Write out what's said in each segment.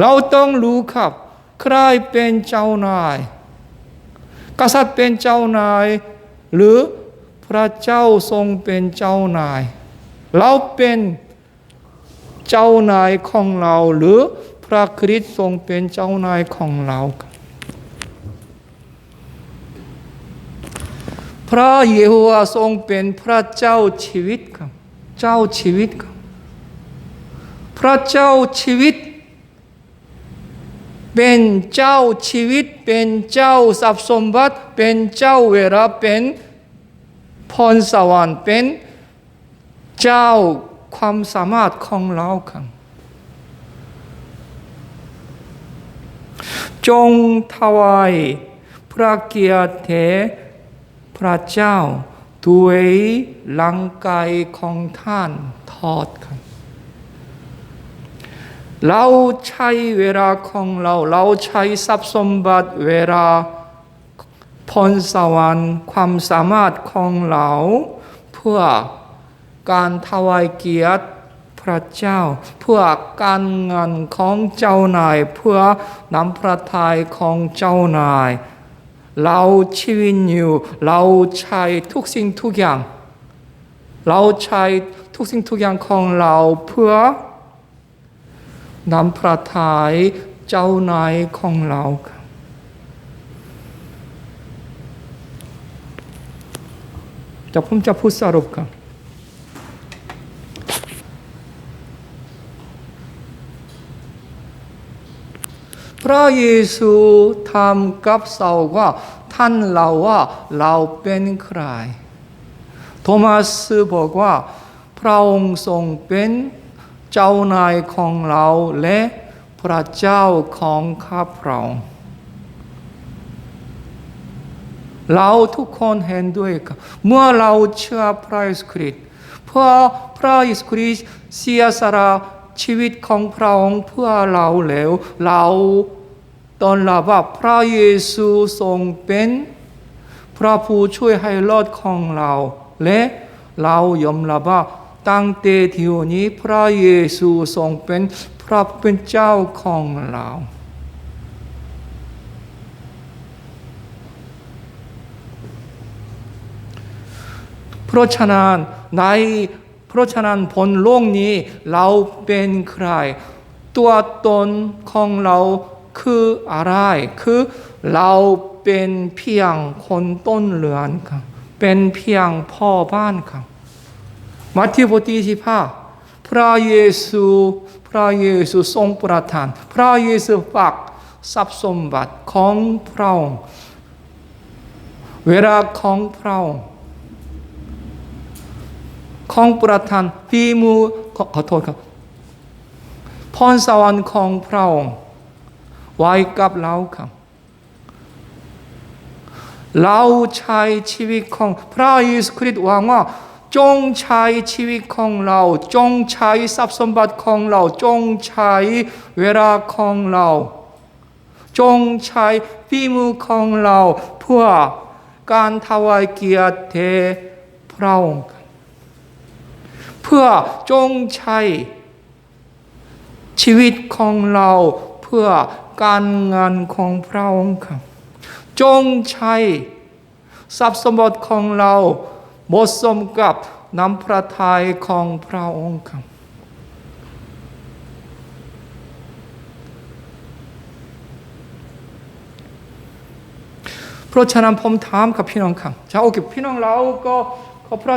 เราต้องรู้ครับ ใครเป็นเจ้านาย กษัตริย์เป็นเจ้านาย หรือพระเจ้าทรงเป็นเจ้านาย เราเป็นเจ้านายของเรา หรือพระคริสต์ทรงเป็นเจ้านายของเรา พระเยโฮวาห์ทรงเป็นพระเจ้าชีวิตครับ เจ้าชีวิตครับ พระเจ้าชีวิต เป็นเจ้าชีวิต เป็นเจ้าทรัพย์สมบัติ เป็นเจ้าเวลาเป็นพรสวรรค์เป็นเจ้าความสามารถของเราครับจงถวายพระเกียรติพระเจ้าด้วยร่างกายของท่านทอดครับ เราใช้เวลาของเรา เราใช้ทรัพย์สมบัติเวลาพรสวรรค์ความสามารถของเรา เพื่อการถวายเกียรติพระเจ้า เพื่อการงานของเจ้านาย เพื่อน้ำพระทัยของเจ้านาย เราชีวิตอยู่เราใช้ทุกสิ่งทุกอย่าง เราใช้ทุกสิ่งทุกอย่างของเราเพื่อ นำพระทัยเจ้านายของเรา จะผมจะพูดสรุปครับพระเยซูทำกับเราว่าท่านเราว่าเราเป็นใคร โทมัสบอกว่า พระองค์ทรงเป็น เจ้านายของเราและพระเจ้าของข้าพระองค์เราทุกคนเห็นด้วยกันเมื่อเราเชื่อพระเยซูคริสต์เพื่อพระเยซูคริสต์เสียสละชีวิตของพระองค์เพื่อเราแล้ว เราตอนรับว่าพระเยซูทรงเป็นพระผู้ช่วยให้รอดของเรา และเรายอมรับว่า ตั้งแต่ที่นี้พระเยซูทรงเป็นพระเป็นเจ้าของเราเพราะฉะนั้นในเพราะฉะนั้นผลโลกนี้เราเป็นใคร ตัวตนของเราคืออะไรคือเราเป็นเพียงคนต้นเรือนครับเป็นเพียงพ่อบ้านครับ มัทธิวบทที่สิบห้าพระเยซูพระเยซูทรงประทาน พระเยซูฝากทรัพย์สมบัติของพระองค์เวลาของพระองค์ของประทานฝีมือขอขอโทษครับพรสวรรค์ของพระองค์ไว้กับเราครับเราใช้ชีวิตของพระเยซูคริสต์หวังว่า จงใช้ชีวิตของเรา จงใช้ทรัพย์สมบัติของเรา จงใช้เวลาของเรา จงใช้ฝีมือของเรา เพื่อการถวายเกียรติแด่พระองค์เพื่อจงใช้ชีวิตของเราเพื่อการงานของพระองค์จงใช้ทรัพย์สมบัติของเรา หมาะสมกับน้ำพระทัยของพระองค์ครับเพราะฉะนั้นผมถามกับพี่น้องครับจะโอเคพี่น้องเราก็ขอพระ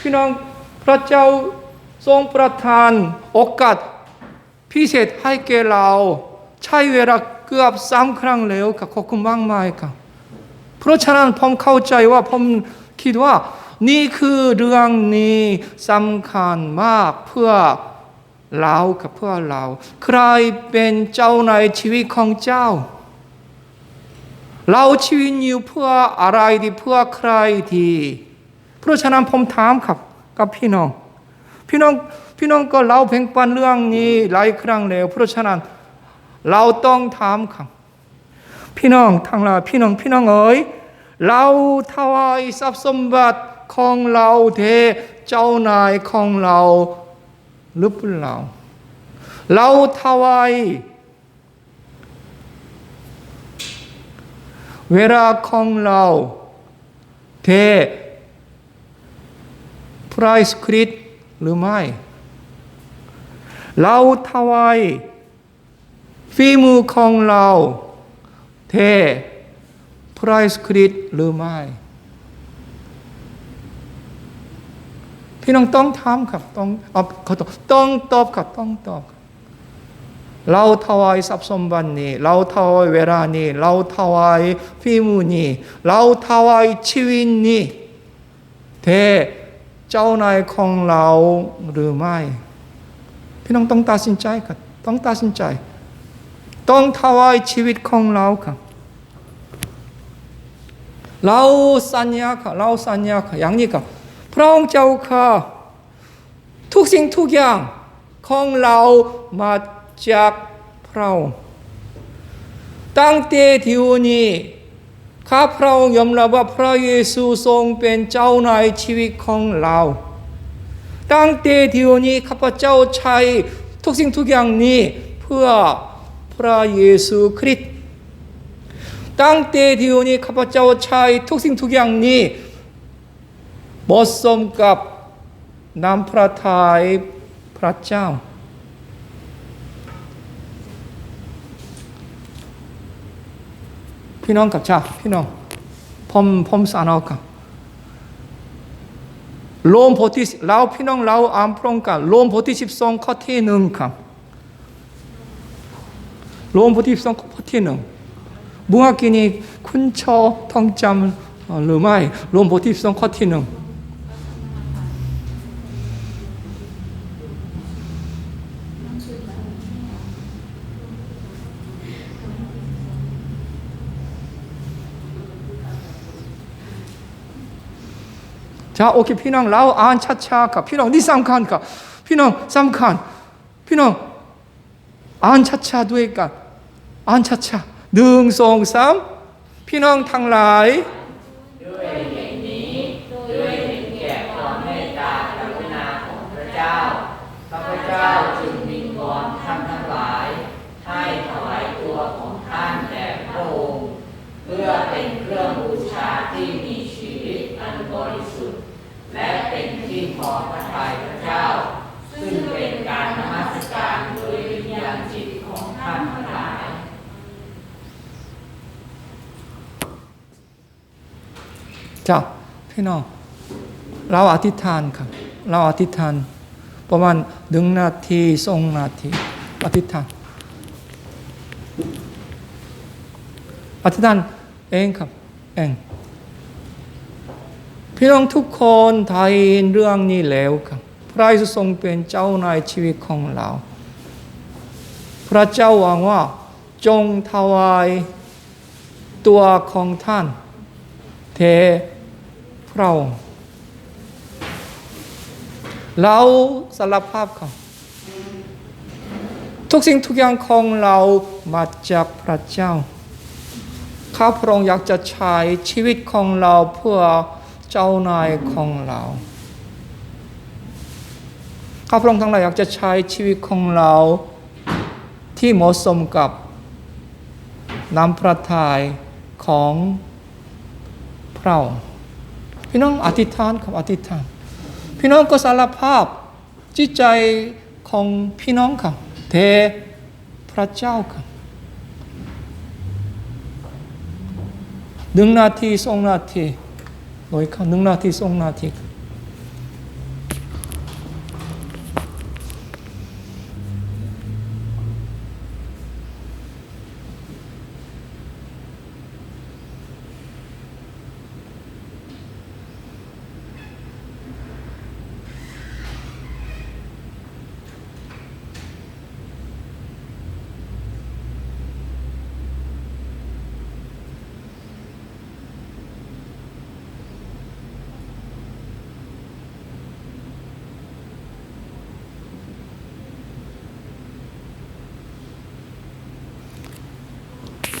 พี่น้องพระเจ้าทรงประทานโอกาสพิเศษให้แก่เรา ใช้เวลาเกือบสามครั้งแล้วค่ะขอบคุณมากมายค่ะเพราะฉะนั้นผมเข้าใจว่าผมคิดว่า นี่คือเรื่องนี้สำคัญมากเพื่อเรากับเพื่อเรา ใครเป็นเจ้าในชีวิตของเจ้า เราชีวิตอยู่เพื่ออะไรดีเพื่อใครดีเพราะฉะนั้นผมถามครับกับพี่น้อง พี่น้องพี่น้องก็เล่าเพ่งปันเรื่องนี้หลายครั้งแล้วเพราะฉะนั้นเราต้องถามครับ พี่น้องทั้งหลายพี่น้องพี่น้องเอ๋ยเราถวายทรัพย์สมบัติ ของเราเท เจ้านายของเราหรือเปล่าเราทวายเวลาของเราเทพระสคริสหรือไม่ เราทวายฝีมือของเราเทพระสคริสหรือไม่ พี่น้องต้องทำครับต้องเอาเขาต้องต้องตอบครับต้องตอบครับเราถวายทรัพย์สมบัตินี้เราถวายเวลานี้เราถวายฝีมือนี้เราถวายชีวิตนี้เทเจ้านายของเราหรือไม่ พี่น้องต้องตัดสินใจครับต้องตัดสินใจ ต้องถวายชีวิตของเราครับเราสัญญาค่ะเราสัญญาค่ะอย่างนี้ค่ะพ ระองค์เจ้าค่ะทุกสิ่งทุกอย่างของเรามาจากพระองค์ตั้งแต่ที่วันนี้ข้าพระองค์ยอมรับว่าพระเยซูทรงเป็นเจ้านายชีวิตของเรา ตั้งแต่ที่วันนี้ข้าพเจ้าใช้ทุกสิ่งทุกอย่างนี้เพื่อพระเยซูคริสต์ตั้งแต่ที่วันนี้ข้าพเจ้าใช้ทุกสิ่งทุกอย่างนี้ เหมาะสมกับน้ำพระทัยพระเจ้า พี่น้องกับชาพี่น้องผมผมสานอาครับโลมโพธิเราพี่น้องเราอ่านพร้อมกันโลมโพธิสิบสองข้อที่หนึ่งครับโลมโพธิสิบสองข้อที่หนึ่งบุงกินีคุณชอท่องจำหรือไม่รวมบทที่สองข้อที่หนึ่ง จ้าโอเคพี่น้องเราอ่านชัดๆครับพี่น้องนี่สำคัญครับพี่น้องสำคัญพี่น้องอ่านชัดๆด้วยกันอ่านชัดๆหนึ่งสองสามพี่น้องทั้งหลาย ข้าพเจ้าจึงวิงวอนท่านทั้งหลาย ให้ถวายตัวของท่านแด่พระองค์เพื่อเป็นเครื่องบูชาที่มีชีวิตอันบริสุทธิ์ และเป็นที่พ อพระทัยพระเจ้า ซึ่งเป็นการนมัสการโดยวิญญาณจิตของท่านทั้งหลายจ้าพี่น้อง เราอธิษฐานครับ เราอธิษฐานประมาณหนึ่งนาทีสองนาทีอธิษฐานอธิษฐานเองครับเอง พี่น้องทุกคนไทยเรื่องนี้แล้วครับพระเยซูทรงเป็นเจ้านายชีวิตของเรา พระเจ้าหวังว่าจงถวายตัวของท่านเทพระองค์เราสารภาพครับทุกสิ่งทุกอย่างของเรามาจากพระเจ้าข้าพระองค์อยากจะใช้ชีวิตของเราเพื่อ เจ้านายของเราข้าพระองค์ทั้งหลายอยากจะใช้ชีวิตของเราที่เหมาะสมกับน้ำพระทัยของพระองค์พี่น้องอธิษฐานครับอธิษฐาน พี่น้องก็สารภาพจิตใจของพี่น้องครับเทพระเจ้าครับหนึ่งนาทีสองนาที โดยครับหนึ่งนาทีสองนาทีครับ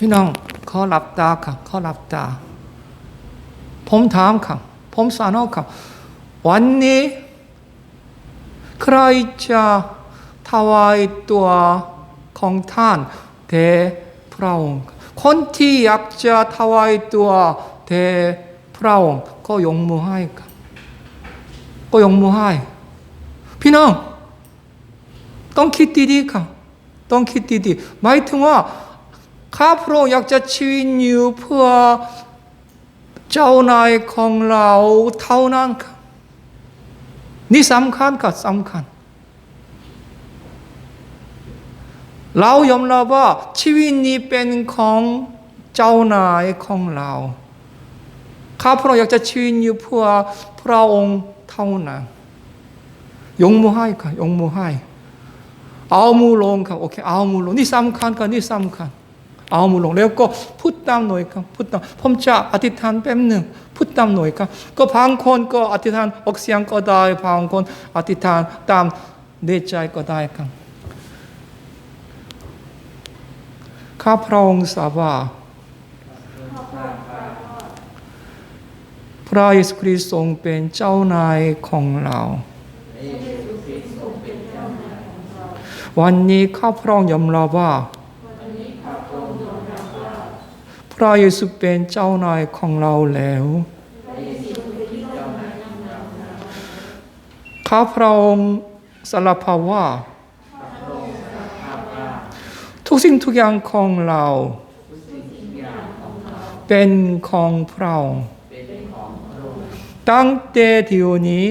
พี่น้องขอหลับตาครับขอหลับตา ผมถามครับผมสานอครับวันนี้ ใครจะถวายตัวของท่านแด่พระองค์คนที่อยากจะถวายตัวแด่พระองค์ก็ยกมือให้ครับก็ยกมือให้ พี่น้อง ต้องคิดดีๆครับต้องคิดดีๆหมายถึงว่า ข้าพระองค์อยากจะชีวิตอยู่เพื่อเจ้านายของเราเท่านั้นครับนี่สำคัญครับสำคัญ เรายอมรับว่าชีวิตนี้เป็นของเจ้านายของเราข้าพระองค์อยากจะชีวิตอยู่เพื่อพระองค์เท่านั้นยกมือให้ค่ะยกมือให้เอามือลงครับโอเคเอามือลงนี่สำคัญครับนี่สำคัญ เอามือลงแล้วก็พูดตามหน่อยครับพูดตามผมจะอธิษฐานแป๊บหนึ่งพูดตามหน่อยครับก็บางคนก็อธิษฐานออกเสียงก็ได้บางคนอธิษฐานตามในใจก็ได้ครับข้าพระองค์ทราบว่าพระเยซูคริสต์ทรงเป็นเจ้านายของเรา วันนี้ข้าพระองค์ยอมรับว่า พระเยซูเป็นเจ้านายของเราแล้วข้าพระองค์สารภาพว่า ทุกสิ่งทุกอย่างของเรา เป็นของพระองค์ตั้งแต่เดี๋ยวนี้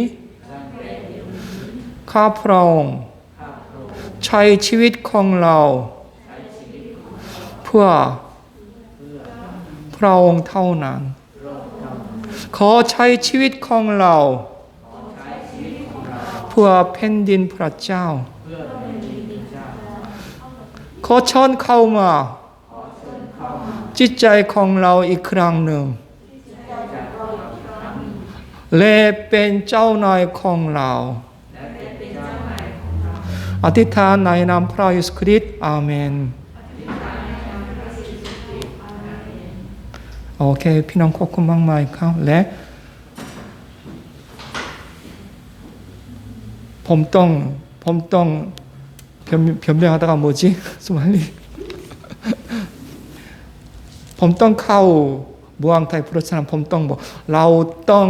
ข้าพระองค์ใช้ชีวิตของเรา เพื่อ พระองค์เท่านั้น ขอใช้ชีวิตของเรา เพื่อแผ่นดินพระเจ้า ขอชิญเข้ามา จิตใจของเราอีกครั้งหนึ่งและเป็นเจ้านายของเรา อธิษฐานในนามพระเยซูคริสต์อาเมน โอเค พี่น้องขอบคุณมากมายครับ และ ผมต้องผมต้อง변, 변명하다가 뭐지? 소말리. ผมต้องเข้าเมืองไทยเพราะฉะนั้นผมต้องบอกเราต้อง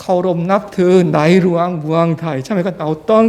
เคารพนับถือในหลวงเมืองไทยใช่ไหมครับเราต้อง